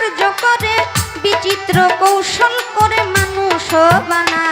কার্য করে বিচিত্র কৌশল করে মানুষ বানায়।